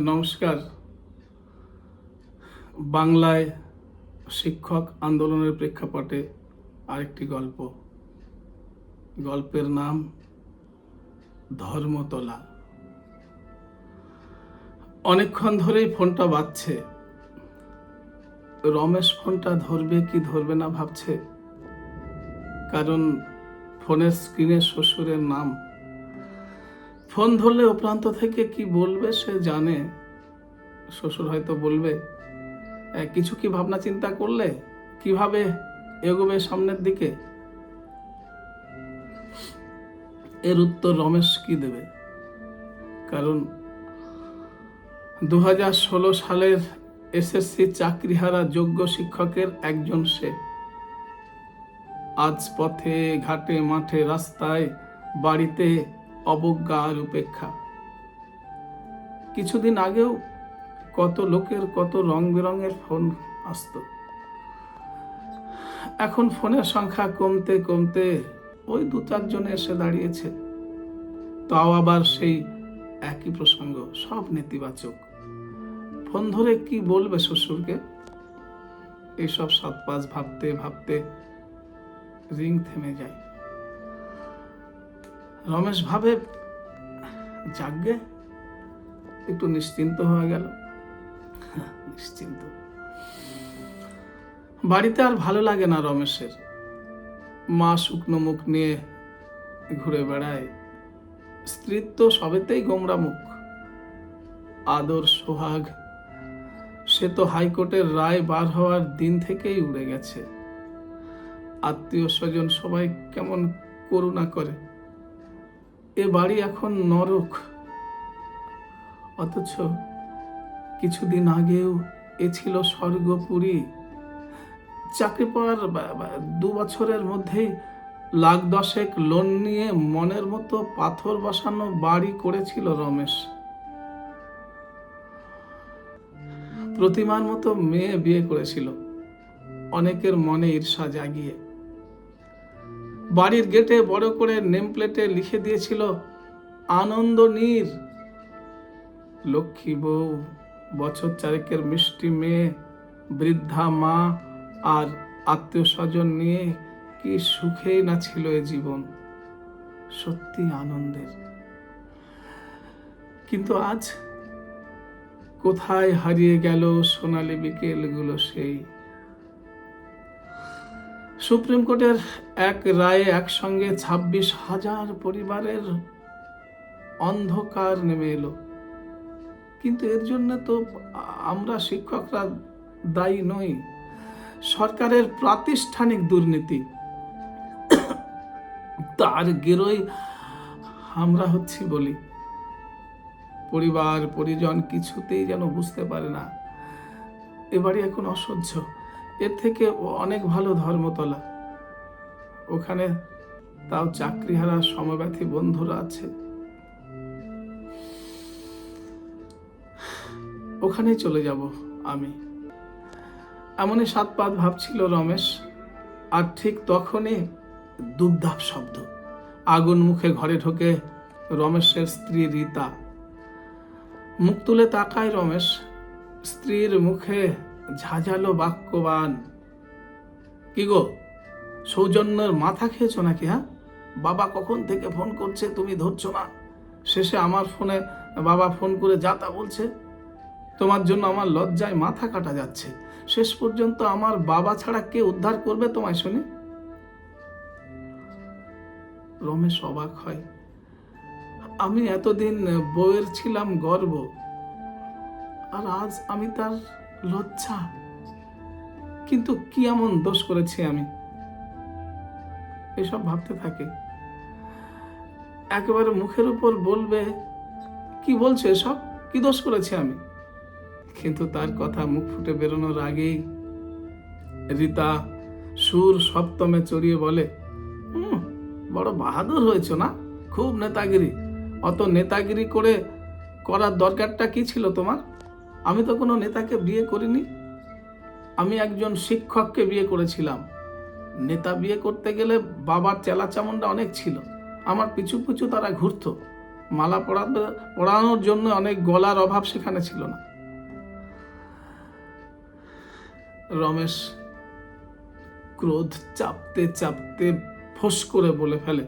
নমস্কার। বাংলায় শিক্ষক আন্দোলনের প্রেক্ষাপটে আরেকটি গল্প। গল্পের নাম ধর্মতলা। অনেকক্ষণ ধরেই ফোনটা বাজছে। রমেশ ফোনটা ধরবে কি ধরবে না ভাবছে। কারণ ফোনের স্ক্রিনে শ্বশুরের নাম ফোন ধরলে ও প্রান্ত থেকে কি বলবে সে জানে। শ্বশুর হয়তো বলবে কিছু কি ভাবনা চিন্তা করলে? কীভাবে এগোবে সামনের দিকে? এর উত্তর রমেশ কি দেবে? কারণ দু ষোলো সালের এসএসসি চাকরিহারা যোগ্য শিক্ষকের একজন সে। আজ পথে, ঘাটে, মাঠে, রাস্তায়, বাড়িতে অবজ্ঞা আর উপেক্ষা কিছুদিন আগেও কত লোকের কত রং বেরঙের ফোন আসতো। এখন ফোনের সংখ্যা কমতে কমতে ওই দু চারজনে এসে দাঁড়িয়েছে। তাও আবার সেই একই প্রসঙ্গ, সব নেতিবাচক। ফোন ধরে কি বলবে শ্বশুরকে? এইসব সাত ভাবতে ভাবতে রিং থেমে যায়। রমেশ ভাবে যাগ্গে একটু নিশ্চিন্ত হয়ে গেল। নিশ্চিন্ত। বাড়িতে আর ভালো লাগে না রমেশের। মা শুকনো মুখ নিয়ে ঘুরে বেড়ায়। স্ত্রীর তো সবেতেই গোমরা মুখ। আদর, সোহাগ, সে তো হাইকোর্টের রায় বার হওয়ার দিন থেকেই উড়ে গেছে। আত্মীয় স্বজন সবাই কেমন করুণা করে। এ বাড়ি এখন নরক। অথচ কিছুদিন আগেও এ ছিল স্বর্গপুরী। চাকরি পাওয়ার দু বছরের মধ্যেই লাখ দশেক লোন নিয়ে মনের মতো পাথর বসানো বাড়ি করেছিল রমেশ। প্রতিমার মতো মেয়ে বিয়ে করেছিল। অনেকের মনে ঈর্ষা জাগিয়ে। বাড়ির গেটে বড় করে নেম প্লেটে লিখে দিয়েছিল, আনন্দ নীর। লক্ষ্মী বউ, বছর চারেকের মিষ্টি মেয়ে, বৃদ্ধা মা আর আত্মীয় স্বজন নিয়ে কি সুখেই না ছিল এ জীবন। সত্যি আনন্দের। কিন্তু আজ কোথায় হারিয়ে গেল সোনালী বিকেলগুলো সেই? সুপ্রিম কোর্টের এক রায়ে একসঙ্গে ছাব্বিশ হাজার পরিবারের অন্ধকার নেমে এলো। কিন্তু এর জন্য তো আমরা শিক্ষকরা দায়ী নই। সরকারের প্রাতিষ্ঠানিক দুর্নীতি। তার গেরোই আমরা হচ্ছি বলি। পরিবার, পরিজন কিছুতেই যেন বুঝতে পারে না। এবারে এখন অসহ্য। এর থেকে অনেক ভালো ধর্মতলা। ওখানে তাও চাকরিহারা সমব্যথী বন্ধুরা আছে। ওখানেই চলে যাব আমি। এমনই সাত পাত ভাবছিল রমেশ, আর ঠিক তখনই দুবদাপ শব্দ। আগুন মুখে ঘরে ঢোকে রমেশের স্ত্রী রীতা। মুখ তুলে তাকায় রমেশ, স্ত্রীর মুখে ঝাঁঝালো বাক্যবান। কি গো, সৌজন্যের মাথা খেয়েছো নাকি হ্যাঁ? বাবা কখন থেকে ফোন করছে তুমি ধরছো না? শেষে আমার ফোনে বাবা ফোন করে যা তা বলছে। তোমার জন্য আমার লজ্জায় মাথা কাটা যাচ্ছে। শেষ পর্যন্ত আমার বাবা ছাড়া কে উদ্ধার করবে তোমায় শুনে? রমেশ অবাক হয়। আমি এতদিন বউয়ের ছিলাম গর্ব। আর আজ আমি তার লজ্জা। কিন্তু কি এমন দোষ করেছি আমি? এসব ভাবতে থাকে। একেবারে মুখের উপর বলবে কি বলছে এসব? কি দোষ করেছি আমি? কিন্তু তার কথা মুখ ফুটে বেরোনোর আগেই রীতা সুর সপ্তমে চড়িয়ে বলে "হুম, বড় বাহাদুর হয়েছ না? খুব নেতাগিরি। অত নেতাগিরি করে করার দরকারটা কি ছিল তোমার? আমি তো কোনো নেতাকে বিয়ে করিনি। আমি একজন শিক্ষককে বিয়ে করেছিলাম। নেতা বিয়ে করতে গেলে বাবার চেলা চামুন্ডা অনেক ছিল। আমার পিছু পিছু তারা ঘুরতো। মালা পড়াতে পড়ানোর জন্য অনেক গলার অভাব সেখানে ছিল না। রমেশ ক্রোধ চাপতে চাপতে ফোঁস করে বলে ফেলে,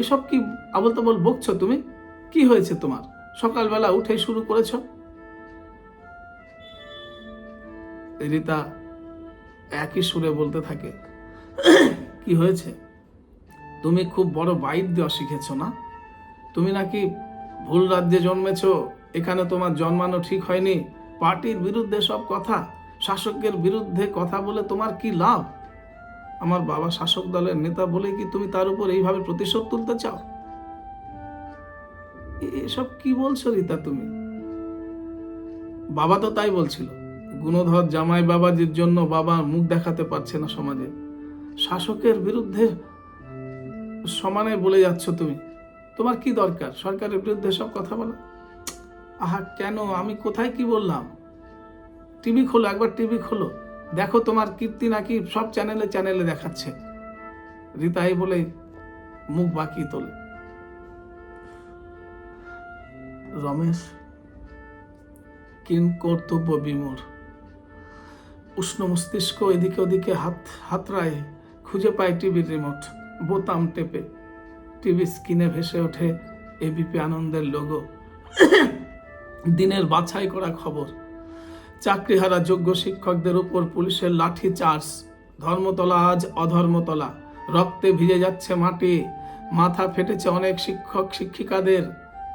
এসব কি আবল তাবল বকছো তুমি? কি হয়েছে তোমার? সকালবেলা উঠে শুরু করেছ? রিতা একই সুরে বলতে থাকে, কি হয়েছে? তুমি খুব বড় বাইট দেওয়া শিখেছ না? তুমি নাকি ভুল রাজ্যে জন্মেছ, এখানে তোমার জন্মানো ঠিক হয়নি, পার্টির বিরুদ্ধে সব কথা শাসকের বিরুদ্ধে কথা বলে তোমার কি লাভ? আমার বাবা শাসক দলের নেতা বলে কি তুমি তার উপর এইভাবে প্রতিশোধ তুলতে চাও? এসব কি বলছো রীতা তুমি? বাবা তো তাই বলছিল। গুণধর জামাই বাবাজির জন্য বাবা মুখ দেখাতে পারছে না সমাজে। শাসকের বিরুদ্ধে সমানে বলে যাচ্ছ তুমি। তোমার কি দরকার? সরকারের বিরুদ্ধে সব কথা বলা। আহা, কেন? আমি কোথায় কি বললাম? টিভি খোলো, একবার টিভি খোলো। দেখো তোমার কীর্তি নাকি সব চ্যানেলে চ্যানেলে দেখাচ্ছে। রিতাই বলে মুখ বাকি তোলে। রমেশ, কিন কর্তব্য বিমূর উষ্ণ মস্তিষ্ক এদিকে ওদিকে হাত, হাতড়ায়, খুঁজে পায় টিভির রিমোট, বোতাম টেপে। টিভি স্ক্রিনে ভেসে ওঠে এবিপি আনন্দের লোগো দিনের বাছাই করা খবর। চাকরিহারা যোগ্য শিক্ষকদের উপর পুলিশের লাঠি চার্জ। ধর্মতলা আজ অধর্মতলা। রক্তে ভিজে যাচ্ছে মাটি। মাথা ফেটেছে অনেক শিক্ষক, শিক্ষিকাদের।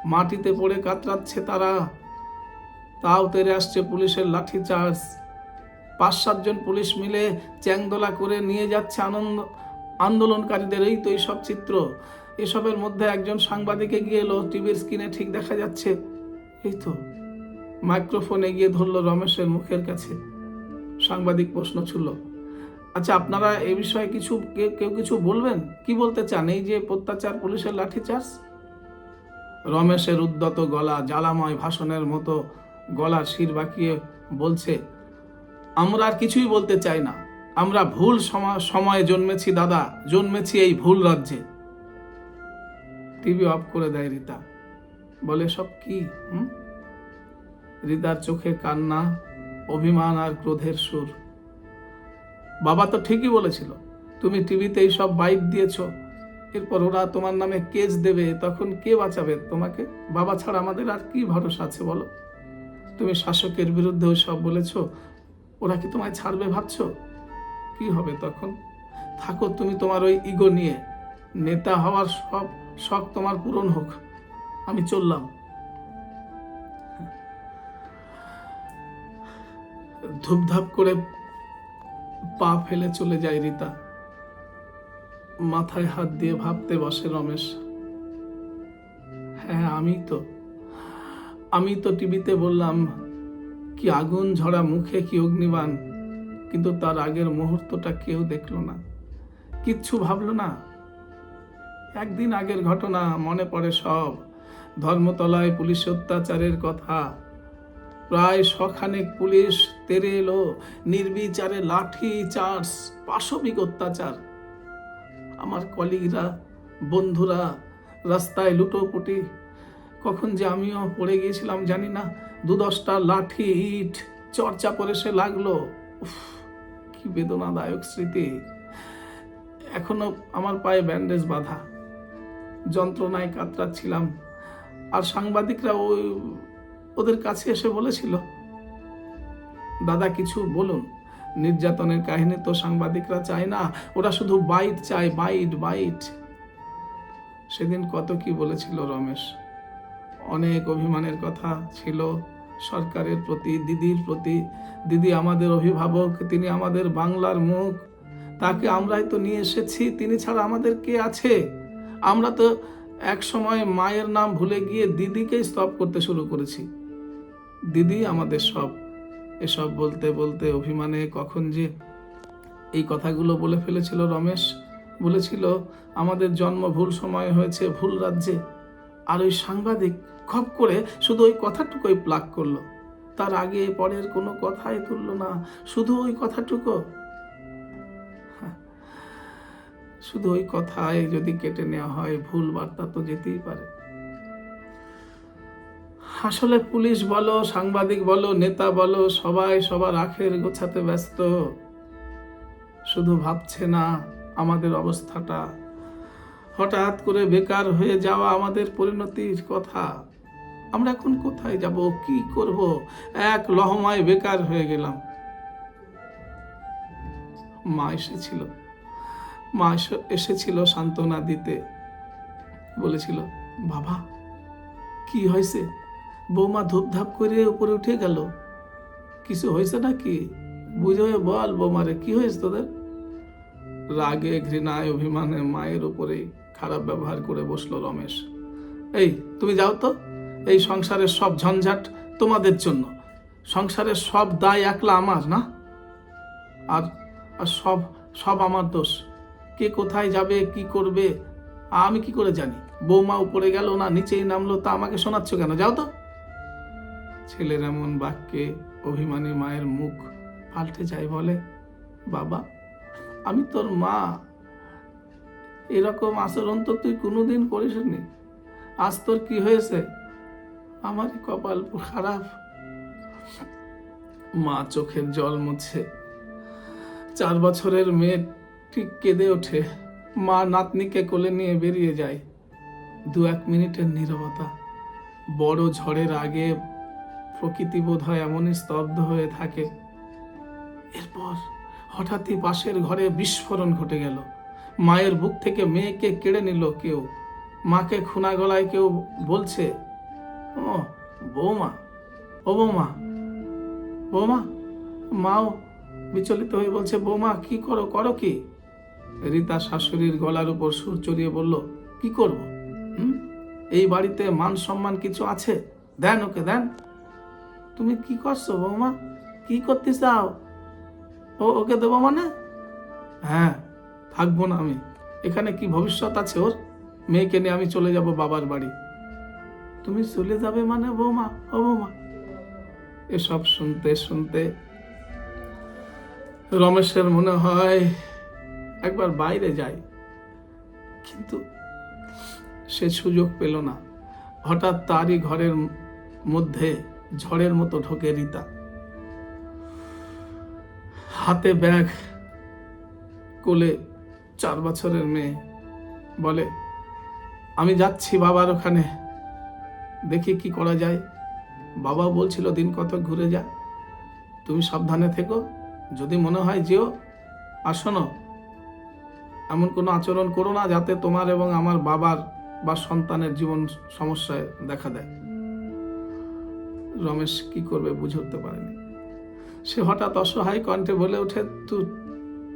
মাটিতে পড়ে কাতরাচ্ছে তারা। তাও তেরে আসছে পুলিশের লাঠি চার্জ। পাঁচ সাতজন পুলিশ মিলে চ্যাংদোলা করে নিয়ে যাচ্ছে আনন্দ, আন্দোলনকারীদের। এই তো এইসব চিত্র। এসবের মধ্যে একজন সাংবাদিকে গিয়ে এলো টিভির স্ক্রিনে ঠিক দেখা যাচ্ছে। এই তো মাইক্রোফোন এগিয়ে ধরলো রমেশের মুখের কাছে। সাংবাদিক প্রশ্ন ছিল আচ্ছা আপনারা এই বিষয়ে কিছু, কেউ কিছু বলবেন? কি বলতে চান? এই যে অত্যাচার পুলিশের লাঠিচার্জ? রমেশের উদ্যত গলা, জ্বালাময় ভাষণের মতো গলার শির বাঁকিয়ে বলছে আমরা আর কিছুই বলতে চাই না। আমরা ভুল সময়ে জন্মেছি, দাদা। জন্মেছি এই ভুল রাজ্যে। টিভি অফ করে দেয় রীতা। বলে, সব কি হৃদার চোখে কান্না, অভিমান আর ক্রোধের সুর। বাবা তো ঠিকই বলেছিল, তুমি টিভিতে এই সব বাইট দিয়েছ। এরপর ওরা তোমার নামে কেস দেবে, তখন কে বাঁচাবে তোমাকে? বাবা ছাড়া আমাদের আর কি ভরসা আছে বলো? তুমি শাসকের বিরুদ্ধে ওই সব বলেছ ওরা কি তোমায় ছাড়বে ভাবছ? কি হবে তখন? থাকো তুমি তোমার ওই ইগো নিয়ে। নেতা হওয়ার সব শখ তোমার পূরণ হোক। আমি চললাম। ধূপধাপ করে পা ফেলে চলে যায় রীতা। মাথায় হাত দিয়ে ভাবতে বসে রমেশ। হ্যাঁ আমি তো। আমি তো টিভিতে বললাম কি আগুন ঝরা মুখে কি অগ্নিবাণ? কিন্তু তার আগের মুহূর্তটা কেউ দেখল না। কিচ্ছু ভাবলো না। একদিন আগের ঘটনা মনে পড়ে সব। ধর্মতলায় পুলিশ অত্যাচারের কথা। প্রায় শখানেক পুলিশ তেরে এলো। নির্বিচারে লাঠি, চার্জ, পাশবিক অত্যাচার। আমার কলিগরা, বন্ধুরা, রাস্তায় লুটোপুটি। কখন যে আমিও পড়ে গিয়েছিলাম জানি না। দু দশটা লাঠি ইট, চর্চা করে সে লাগল। কি বেদনাদায়ক স্মৃতি। এখনও আমার পায়ে ব্যান্ডেজ বাঁধা। যন্ত্রণায় কাতরাচ্ছিলাম। আর সাংবাদিকরা ওই, ওদের কাছে এসে বলেছিল, দাদা, কিছু বলুন। নির্যাতনের কাহিনী তো সাংবাদিকরা চায় না। ওরা শুধু বাইট চায়, বাইট বাইট। সেদিন কত কি বলেছিল রমেশ। অনেক অভিমানের কথা ছিল। সরকারের প্রতি, দিদির প্রতি, দিদি আমাদের অভিভাবক, তিনি আমাদের বাংলার মুখ। তাকে আমরাই তো নিয়ে এসেছি, তিনি ছাড়া আমাদের কে আছে? আমরা তো এক সময় মায়ের নাম ভুলে গিয়ে দিদিকেই স্তব করতে শুরু করেছি। দিদি আমাদের সব। এসব বলতে বলতে অভিমানে কখন যে এই কথাগুলো বলে ফেলেছিল রমেশ। বলেছিল, আমাদের জন্ম ভুল সময় হয়েছে, ভুল রাজ্যে। আর ওই সাংবাদিক খপ করে শুধু ওই কথাটুকুই প্লাগ করল। তার আগে পরের কোনো কথাই তুললো না শুধু ওই কথাটুকু? হ্যাঁ, শুধু ওই কথায় যদি কেটে নেওয়া হয় ভুল বার্তা তো যেতেই পারে। আসলে পুলিশ বলো সাংবাদিক বলো নেতা বলো সবাই সবার আখের গোছাতে ব্যস্ত। শুধু ভাবছে না আমাদের অবস্থাটা। হঠাৎ করে বেকার হয়ে যাওয়া আমাদের পরিণতির কথা। আমরা এখন কোথায় যাব? কি করব? এক লহমায় বেকার হয়ে গেলাম। মা এসেছিল। মা এসে- এসেছিল সান্ত্বনা দিতে। বলেছিল, বাবা, কি হয়েছে? বৌমা ধূপধাপ করে উপরে উঠে গেল। কিছু হয়েছে নাকি? বুঝে বল বৌমারে, কি হয়েছে তোদের? রাগে, ঘৃণায়, অভিমানে মায়ের উপরে খারাপ ব্যবহার করে বসল রমেশ। এই, তুমি যাও তো। এই সংসারের সব ঝঞ্ঝাট তোমাদের জন্য। সংসারের সব দায় একলা আমার, না? আর আর সব সব আমার দোষ। কে কোথায় যাবে, কি করবে, আমি কি করে জানি? বৌমা উপরে গেল না, নিচেই নামলো, তা আমাকে শোনাচ্ছ কেন? যাও তো। ছেলের এমন বাক্যে অভিমানী মায়ের মুখ পাল্টে যায় বলে, বাবা, আমি তোর মা। এরকম আচরণ তো তুই কোনোদিন করিসনি। আজ তোর কি হয়েছে? আমারই কপাল খারাপ। মা চোখের জল মুছে। চার বছরের মেয়ে ঠিক কেঁদে ওঠে। মা নাতনিকে কোলে নিয়ে বেরিয়ে যায়। দু এক মিনিটের নীরবতা। বড় ঝড়ের আগে প্রকৃতি বোধ হয় এমনই স্তব্ধ হয়ে থাকে। এরপর হঠাৎই পাশের ঘরে বিস্ফোরণ ঘটে গেল। মায়ের বুক থেকে মেয়েকে কেড়ে নিল কেউ। মাকে খুনা গলায় কেউ বলছে ও, বৌমা। ও বৌমা। বৌমা, মাও বিচলিত হয়ে বলছে, বৌমা, কি করো করো কি? রীতা শাশুড়ির গলার উপর সুর চড়িয়ে বলল, কি করব? হুম? এই বাড়িতে মান সম্মান কিছু আছে? দেন ওকে, দেন। তুমি কি করছ বৌমা? কি করতে চাও? ও, ওকে দেবো মানে? হ্যাঁ থাকব না আমি। এখানে কি ভবিষ্যৎ আছে ওর? মেয়েকে নিয়ে আমি চলে যাব বাবার বাড়ি। তুমি চলে যাবে মানে বৌমা, ও বৌমা। এসব শুনতে শুনতে রমেশের মনে হয় একবার বাইরে যায়, কিন্তু সে সুযোগ পেল না। হঠাৎ তারই ঘরের মধ্যে ঝড়ের মতো ঢোকে রীতা। হাতে ব্যাগ, কোলে চার বছরের মেয়ে। বলে, আমি যাচ্ছি বাবার ওখানে। দেখি কি করা যায়। বাবা বলছিল, দিন কত ঘুরে যা। তুমি সাবধানে থেকো। যদি মনে হয় যেও, আর শোনো, এমন কোনো আচরণ করো না যাতে তোমার এবং আমার বাবার বা সন্তানের জীবন সমস্যায় দেখা দেয়। রমেশ কি করবে বুঝে উঠতে পারেনি। সে হঠাৎ অসহায় কণ্ঠে বলে ওঠে, "তু-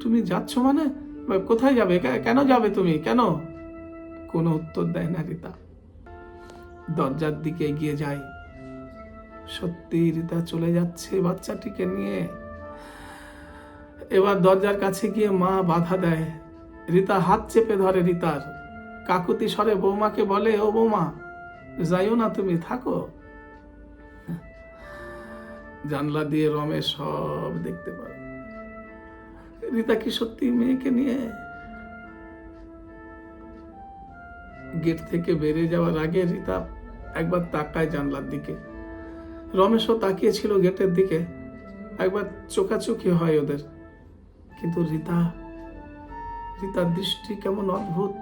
তুমি যাচ্ছ মানে? কোথায় যাবে? কেন যাবে তুমি? কেন? কোনো উত্তর দেয় না রীতা। দরজার দিকে এগিয়ে যায় সত্যি রিতা চলে যাচ্ছে বাচ্চাটিকে নিয়ে। এবার দরজার কাছে গিয়ে মা বাধা দেয়। রিতা হাত চেপে ধরে রিতার। কাকুতি স্বরে বৌমাকে বলে, ও বৌমা, যাইও না তুমি, থাকো। জানলা দিয়ে রমেশ সব দেখতে পারে রিতা কি সত্যি মেয়েকে নিয়ে গেট থেকে বেরিয়ে যাওয়ার আগে রীতা একবার তাকায় জানলার দিকে। রমেশও তাকিয়েছিল গেটের দিকে। একবার চোখাচোখি হয় ওদের। কিন্তু রীতা, রীতার দৃষ্টি কেমন অদ্ভুত।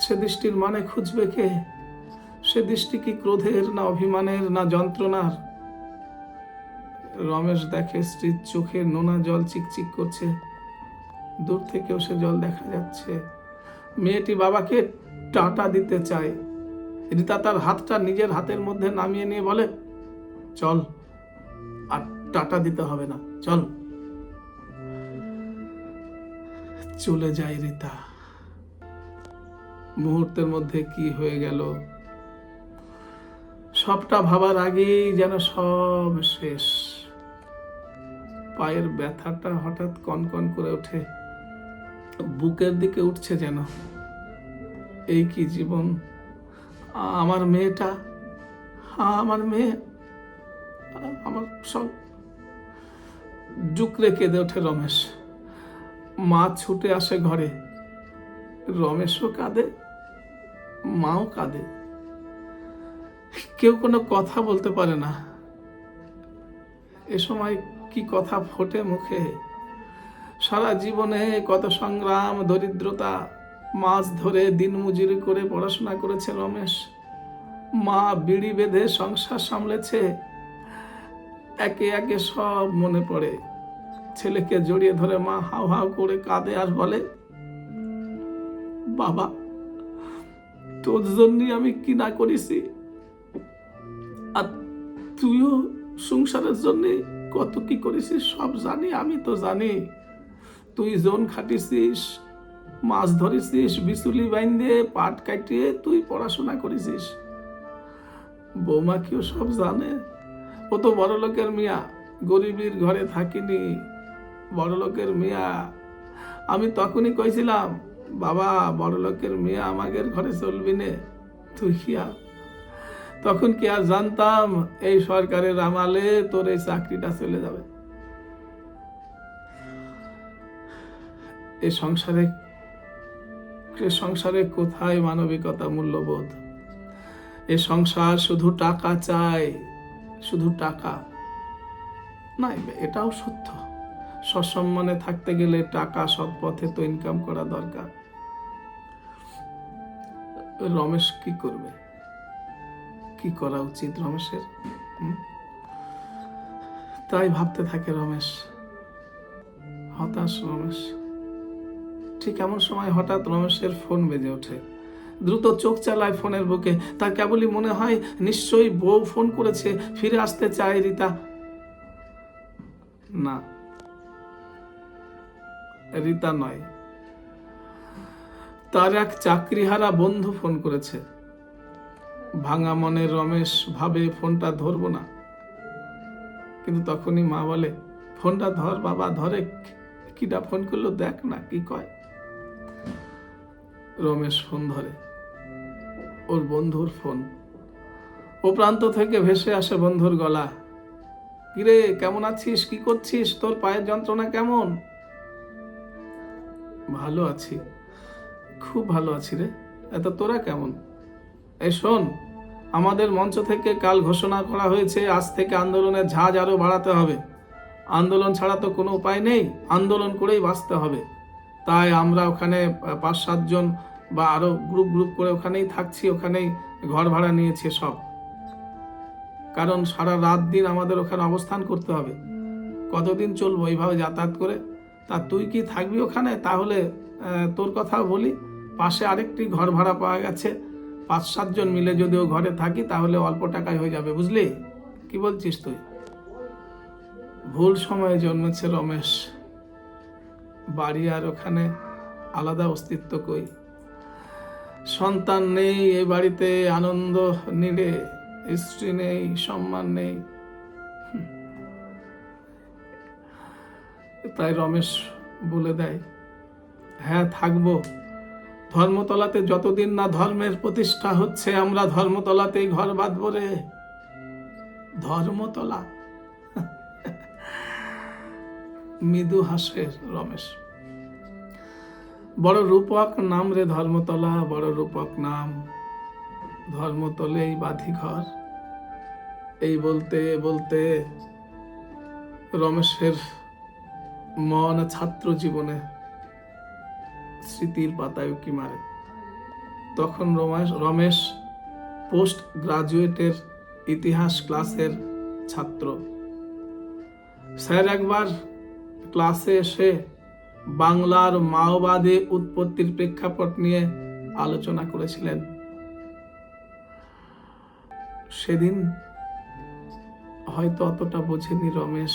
সে দৃষ্টির মানে খুঁজবে কে? সে দৃষ্টি কি ক্রোধের না অভিমানের না যন্ত্রণার? রমেশ দেখে স্ত্রীর চোখে নোনা জল চিকচিক করছে। দূর থেকেও সে জল দেখা যাচ্ছে। মেয়েটি বাবাকে টাটা দিতে চায়। রীতা তার হাতটা নিজের হাতের মধ্যে নামিয়ে নিয়ে বলে, চল, আর টাটা দিতে হবে না, চল। চলে যায় রীতা। মুহূর্তের মধ্যে কি হয়ে গেল? সবটা ভাবার আগেই যেন সব শেষ। পায়ের ব্যথাটা হঠাৎ কনকন করে ওঠে, বুকের দিকে উঠছে যেন। এই কি জীবন? আমার মেয়েটা? আ- আমার মেয়ে। আমার সব ডুকরে কেঁদে ওঠে রমেশ। মা ছুটে আসে ঘরে। রমেশও কাঁদে, মাও কাঁদে। কেউ কোনো কথা বলতে পারে না। এ সময় কি কথা ফোটে মুখে? সারা জীবনে কত সংগ্রাম, দরিদ্রতা মাছ ধরে দিন মজুরি করে পড়াশোনা করেছে রমেশ। মা বিড়ি বেঁধে সংসার সামলেছে। একে একে সব মনে পড়ে। ছেলেকে জড়িয়ে ধরে মা হাউ হাউ করে কাঁদে আর বলে, বাবা, তোর জন্যই আমি কি না করেছি? আর তুইও সংসারের জন্য কত কি করেছিস সব জানি, আমি তো জানি। তুই জোন খাটিছিস মাছ ধরেছিস, বিচুলি বাইন্দে, পাট কাটিয়ে তুই পড়াশোনা করেছিস। বৌমা কেউ সব জানে? ও তো বড় লোকের মিয়া, গরিবীর ঘরে থাকিনি। বড় লোকের মিয়া, আমি তখনই কইছিলাম, বাবা বড় লোকের মিয়া আমাদের ঘরে চলবি নে, তুই তখন কি আর জানতাম, এই সরকারের আমালে তোর এই চাকরিটা চলে যাবে। এই সংসারে সংসারে কোথায় মানবিকতা মূল্যবোধ? এ সংসার শুধু টাকা চায় শুধু টাকা? না এটাও সত্য। সসম্মানে থাকতে গেলে টাকা সৎ পথে তো ইনকাম করা দরকার। রমেশ কি করবে? কি করা উচিত রমেশের? তাই ভাবতে থাকে রমেশ। হতাশ রমেশ। ঠিক এমন সময় হঠাৎ রমেশের ফোন বেজে ওঠে। দ্রুত চোখ চালায় ফোনের বুকে। তার কেবলই মনে হয়, নিশ্চয়ই বউ ফোন করেছে, ফিরে আসতে চায় রিতা। না, রিতা নয়। তার এক চাকরিহারা বন্ধু ফোন করেছে। ভাঙা মনে রমেশ ভাবে, ফোনটা ধরবো না। কিন্তু তখনই মা বলে, ফোনটা ধর বাবা, ধরে কিটা ফোন করল দেখ না, কি কয়? রমেশ ফোন ধরে। ওর বন্ধুর ফোন। ও প্রান্ত থেকে ভেসে আসে বন্ধুর গলা। কিরে, কেমন আছিস? কি করছিস? তোর পায়ের যন্ত্রণা কেমন? ভালো আছি। খুব ভালো আছি রে। এত তোরা কেমন? এই শোন, আমাদের মঞ্চ থেকে কাল ঘোষণা করা হয়েছে, আজ থেকে আন্দোলনের ঝাঁজ আরও বাড়াতে হবে। আন্দোলন ছাড়া তো কোনো উপায় নেই। আন্দোলন করেই বাঁচতে হবে। তাই আমরা ওখানে পাঁচ সাতজন বা আরও গ্রুপ গ্রুপ করে ওখানেই থাকছি, ওখানেই ঘর ভাড়া নিয়েছে সব। কারণ সারা রাত দিন আমাদের ওখানে অবস্থান করতে হবে। কতদিন চলবো এইভাবে যাতায়াত করে? তা তুই কি থাকবি ওখানে? তাহলে তোর কথা বলি, পাশে আরেকটি ঘর ভাড়া পাওয়া গেছে। পাঁচ সাতজন মিলে যদি ও ঘরে থাকি, তাহলে অল্প টাকায় হয়ে যাবে, বুঝলি? কি বলছিস তুই? ভুল সময়ে জন্মেছে রমেশ। বাড়ি আর ওখানে আলাদা অস্তিত্ব কই? সন্তান নেই এই বাড়িতে আনন্দ নিড়ে স্ত্রী নেই, সম্মান নেই। তাই রমেশ বলে দেয় হ্যাঁ থাকব। ধর্মতলাতে যতদিন না ধর্মের প্রতিষ্ঠা হচ্ছে, আমরা ধর্মতলাতেই ঘর বাঁধব রে। ধর্মতলা? মৃদু হাসে রমেশ। বড় রূপক নাম রে ধর্মতলা, বড় রূপক নাম ধর্মতলেই বাঁধি ঘর এই বলতে বলতে রমেশের মন ছাত্র জীবনে স্মৃতির পাতায় উকি মারে। তখন রমেশ রমেশ পোস্ট গ্রাজুয়েটের ইতিহাস ক্লাসের ছাত্র। স্যার একবার ক্লাসে এসে বাংলার মাওবাদী উৎপত্তির প্রেক্ষাপট নিয়ে আলোচনা করেছিলেন। সেদিন হয়তো অতটা বোঝেনি রমেশ,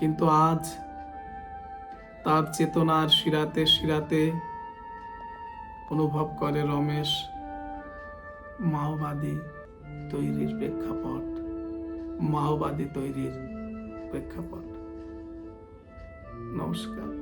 কিন্তু আজ তার চেতনার শিরাতে শিরাতে অনুভব করে রমেশ মাওবাদী তৈরির প্রেক্ষাপট, মাওবাদী তৈরির প্রেক্ষাপট। নমস্কার